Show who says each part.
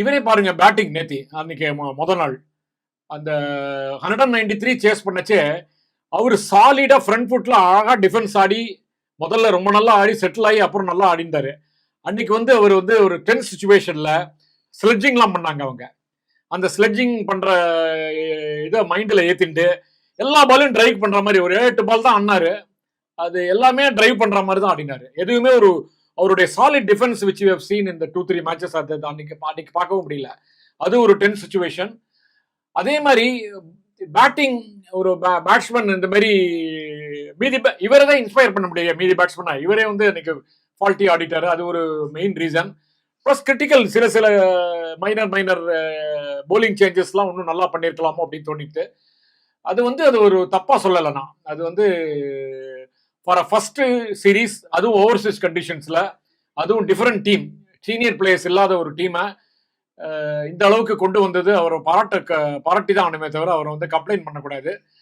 Speaker 1: இவரே பாருங்க பேட்டிங் நேத்தி. அன்னைக்கு முத நாள். அந்த hundred and ninety three chase பண்ணச்சே அவர் சாலிடா ஃப்ரண்ட் ஃபுட்ல அழகா டிஃபென்ஸ் ஆடி முதல்ல ரொம்ப நல்லா ஆடி செட்டில் ஆகி அப்புறம் நல்லா ஆடிந்தாரு அன்னைக்கு வந்து அவர் வந்து ஒரு டென் சுச்சுவேஷன்ல ஸ்லெட்ஜிங்லாம் பண்ணாங்க அவங்க. அந்த ஸ்லெட்ஜிங் பண்ற இதை மைண்ட்ல ஏத்திட்டு எல்லா பாலும் டிரைவ் பண்ற மாதிரி ஒரு எட்டு பால் தான் ஆடினாரு. அது எல்லாமே டிரைவ் பண்ற மாதிரி தான் ஆடினாரு. எதுவுமே ஒரு அவருடைய solid defence which you seen இந்த டூ த்ரீ மேட்சஸ் அது அன்னைக்கு அன்னைக்கு பார்க்கவும் முடியல. அது ஒரு டென் சுச்சுவேஷன் அதே மாதிரி பேட்டிங் ஒரு பேட்ஸ்மேன் இந்த மாதிரி மீதி இவரை தான் இன்ஸ்பயர் பண்ண முடியாது மீதி பேட்ஸ்மேனா இவரே வந்து எனக்கு ஃபால்ட்டி ஆடிட்டர். அது ஒரு மெயின் ரீசன் ப்ளஸ் கிரிட்டிக்கல் சில சில மைனர் மைனர் போலிங் சேஞ்சஸ்லாம் இன்னும் நல்லா பண்ணியிருக்கலாமோ அப்படின்னு தோணிட்டு. அது வந்து அது ஒரு தப்பாக சொல்லலை நான் அது வந்து ஃபார் அ ஃபர்ஸ்ட் சீரீஸ் அதுவும் ஓவர்சீஸ் கண்டிஷன்ஸ்ல அதுவும் டிஃப்ரெண்ட் டீம் சீனியர் பிளேயர்ஸ் இல்லாத ஒரு டீமை இந்த அளவுக்கு கொண்டு வந்தது அவரை பாராட்ட பாராட்டி தான் ஆனுமே தவிர அவரை வந்து கம்ப்ளைண்ட் பண்ணக்கூடாது.